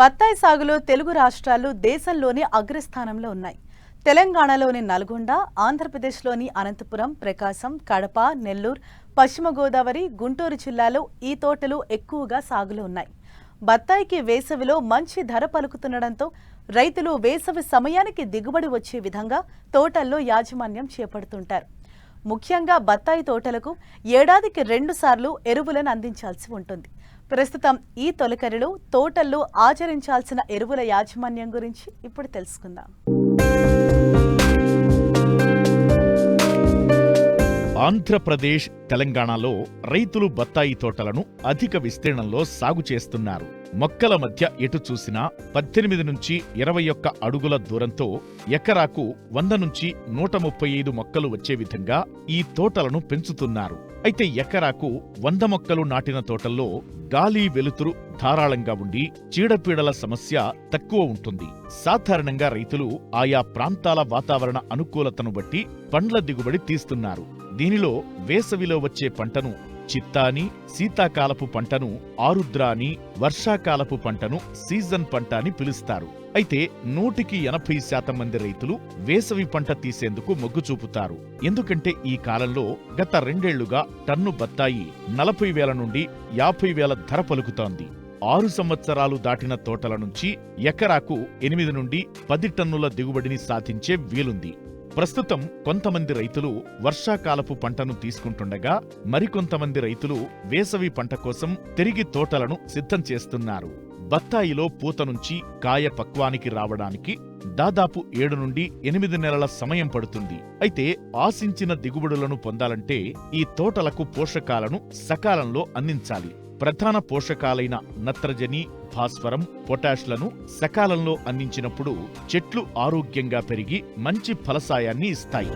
బత్తాయి సాగులో తెలుగు రాష్ట్రాలు దేశంలోనే అగ్రస్థానంలో ఉన్నాయి. తెలంగాణలోని నల్గొండ ఆంధ్రప్రదేశ్లోని అనంతపురం ప్రకాశం కడప నెల్లూరు పశ్చిమ గోదావరి గుంటూరు జిల్లాలో ఈ తోటలు ఎక్కువగా సాగులో ఉన్నాయి. బత్తాయికి వేసవిలో మంచి ధర పలుకుతుండడంతో రైతులు వేసవి సమయానికి దిగుబడి వచ్చే విధంగా తోటల్లో యాజమాన్యం చేపడుతుంటారు. ముఖ్యంగా బత్తాయి తోటలకు ఏడాదికి రెండుసార్లు ఎరువులను అందించాల్సి ఉంటుంది. ప్రస్తుతం ఈ తొలకరిలో తోటల్లో ఆచరించాల్సిన ఎరువుల యాజమాన్యం గురించి ఇప్పుడు తెలుసుకుందాం. ఆంధ్రప్రదేశ్ తెలంగాణలో రైతులు బత్తాయి తోటలను అధిక విస్తీర్ణంలో సాగు చేస్తున్నారు. మొక్కల మధ్య ఎటు చూసినా పద్దెనిమిది నుంచి ఇరవై ఒక్క అడుగుల దూరంతో ఎకరాకు వంద నుంచి నూట ముప్పై ఐదు మొక్కలు వచ్చే విధంగా ఈ తోటలను పెంచుతున్నారు. అయితే ఎకరాకు వంద మొక్కలు నాటిన తోటల్లో గాలి వెలుతురు ధారాళంగా ఉండి చీడపీడల సమస్య తక్కువ ఉంటుంది. సాధారణంగా రైతులు ఆయా ప్రాంతాల వాతావరణ అనుకూలతను బట్టి పండ్ల దిగుబడి తీస్తున్నారు. దీనిలో వేసవిలో వచ్చే పంటను చిత్తాని శీతాకాలపు పంటను ఆరుద్రాని వర్షాకాలపు పంటను సీజన్ పంట అని పిలుస్తారు. అయితే నూటికి ఎనభై శాతం మంది రైతులు వేసవి పంట తీసేందుకు మొగ్గు చూపుతారు. ఎందుకంటే ఈ కాలంలో గత రెండేళ్ళుగా టన్ను బత్తాయి నలభై వేల నుండి యాభై వేల ధర పలుకుతోంది. ఆరు సంవత్సరాలు దాటిన తోటల నుంచి ఎకరాకు ఎనిమిది నుండి పది టన్నుల దిగుబడిని సాధించే వీలుంది. ప్రస్తుతం కొంతమంది రైతులు వర్షాకాలపు పంటను తీసుకుంటుండగా మరికొంతమంది రైతులు వేసవి పంట కోసం తిరిగి తోటలను సిద్ధం చేస్తున్నారు. బత్తాయిలో పూత నుంచి కాయ పక్వానికి రావడానికి దాదాపు ఏడు నుండి ఎనిమిది నెలల సమయం పడుతుంది. అయితే ఆశించిన దిగుబడులను పొందాలంటే ఈ తోటలకు పోషకాలను సకాలంలో అందించాలి. ప్రధాన పోషకాలైన నత్రజని భాస్వరం పొటాష్లను సకాలంలో అందించినప్పుడు చెట్లు ఆరోగ్యంగా పెరిగి మంచి ఫలసాయాన్ని ఇస్తాయి.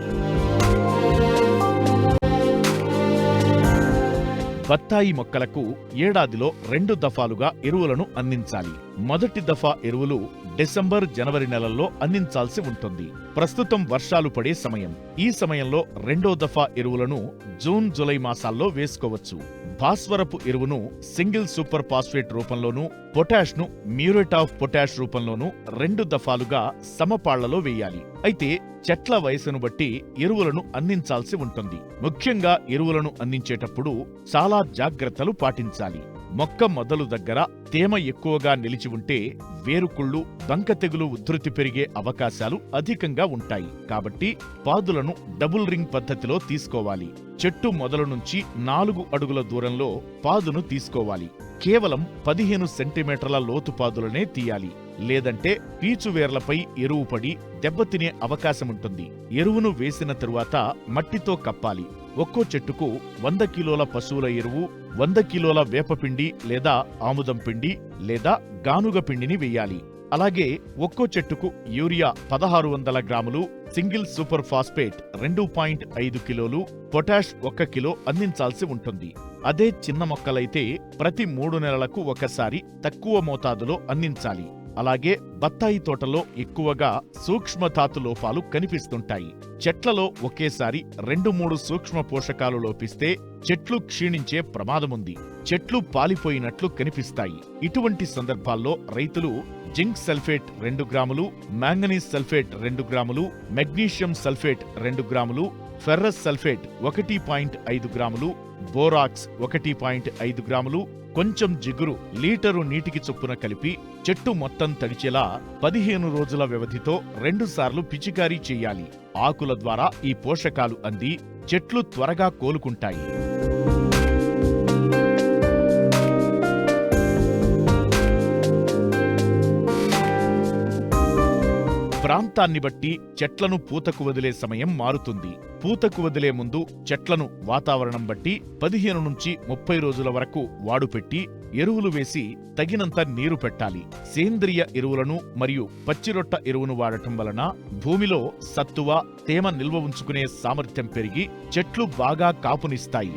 బత్తాయి మొక్కలకు ఏడాదిలో రెండు దఫాలుగా ఎరువులను అందించాలి. మొదటి దఫా ఎరువులు డిసెంబర్ జనవరి నెలల్లో అందించాల్సి ఉంటుంది. ప్రస్తుతం వర్షాలు పడే సమయం. ఈ సమయంలో రెండో దఫా ఎరువులను జూన్ జులై మాసాల్లో వేసుకోవచ్చు. భాస్వరపు ఎరువును సింగిల్ సూపర్ ఫాస్ఫేట్ రూపంలోనూ పొటాష్ను మ్యూరేట్ ఆఫ్ పొటాష్ రూపంలోనూ రెండు దఫాలుగా సమపాళ్ళలో వేయాలి. అయితే చెట్ల వయసును బట్టి ఎరువులను అందించాల్సి ఉంటుంది. ముఖ్యంగా ఎరువులను అందించేటప్పుడు చాలా జాగ్రత్తలు పాటించాలి. మొక్క మొదలు దగ్గర తేమ ఎక్కువగా నిలిచి ఉంటే వేరుకుళ్ళు బంక తెగులు ఉధృతి పెరిగే అవకాశాలు అధికంగా ఉంటాయి. కాబట్టి పాదులను డబుల్ రింగ్ పద్ధతిలో తీసుకోవాలి. చెట్టు మొదలు నుంచి నాలుగు అడుగుల దూరంలో పాదును తీసుకోవాలి. కేవలం పదిహేను సెంటీమీటర్ల లోతు పాదులనే తీయాలి. లేదంటే పీచు వేర్లపై ఎరువు పడి దెబ్బతినే అవకాశముంటుంది. ఎరువును వేసిన తరువాత మట్టితో కప్పాలి. ఒక్కో చెట్టుకు వంద కిలోల పశువుల ఎరువు వంద కిలోల వేపపిండి లేదా ఆముదం పిండి లేదా గానుగ పిండిని వెయ్యాలి అలాగే ఒక్కో చెట్టుకు యూరియా పదహారు వందల గ్రాములు సింగిల్ సూపర్ ఫాస్ఫేట్ రెండు పాయింట్ ఐదు కిలోలు పొటాష్ ఒక్క కిలో అందించాల్సి ఉంటుంది. అదే చిన్న మొక్కలైతే ప్రతి మూడు నెలలకు ఒకసారి తక్కువ మోతాదులో అందించాలి. అలాగే బత్తాయి తోటలో ఎక్కువగా సూక్ష్మధాతు లోపాలు కనిపిస్తుంటాయి. చెట్లలో ఒకేసారి రెండు మూడు సూక్ష్మ పోషకాలు లోపిస్తే చెట్లు క్షీణించే ప్రమాదముంది. చెట్లు పాలిపోయినట్లు కనిపిస్తాయి. ఇటువంటి సందర్భాల్లో రైతులు జింక్ సల్ఫేట్ రెండు గ్రాములు మ్యాంగనీస్ సల్ఫేట్ రెండు గ్రాములు మెగ్నీషియం సల్ఫేట్ రెండు గ్రాములు ఫెర్రస్ సల్ఫేట్ ఒకటి పాయింట్ ఐదు గ్రాములు బోరాక్స్ ఒకటి పాయింట్ ఐదు గ్రాములు కొంచెం జిగురు లీటరు నీటికి చొప్పున కలిపి చెట్టు మొత్తం తడిచేలా పదిహేను రోజుల వ్యవధితో రెండుసార్లు పిచికారీ చేయాలి. ఆకుల ద్వారా ఈ పోషకాలు అంది చెట్లు త్వరగా కోలుకుంటాయి. ప్రాంతాన్ని బట్టి చెట్లను పూతకు వదిలే సమయం మారుతుంది. పూతకు వదిలే ముందు చెట్లను వాతావరణం బట్టి పదిహేను నుంచి ముప్పై రోజుల వరకు వాడుపెట్టి ఎరువులు వేసి తగినంత నీరు పెట్టాలి. సేంద్రియ ఎరువులను మరియు పచ్చిరొట్ట ఎరువును వాడటం వలన భూమిలో సత్తువ తేమ నిల్వ ఉంచుకునే సామర్థ్యం పెరిగి చెట్లు బాగా కాపునిస్తాయి.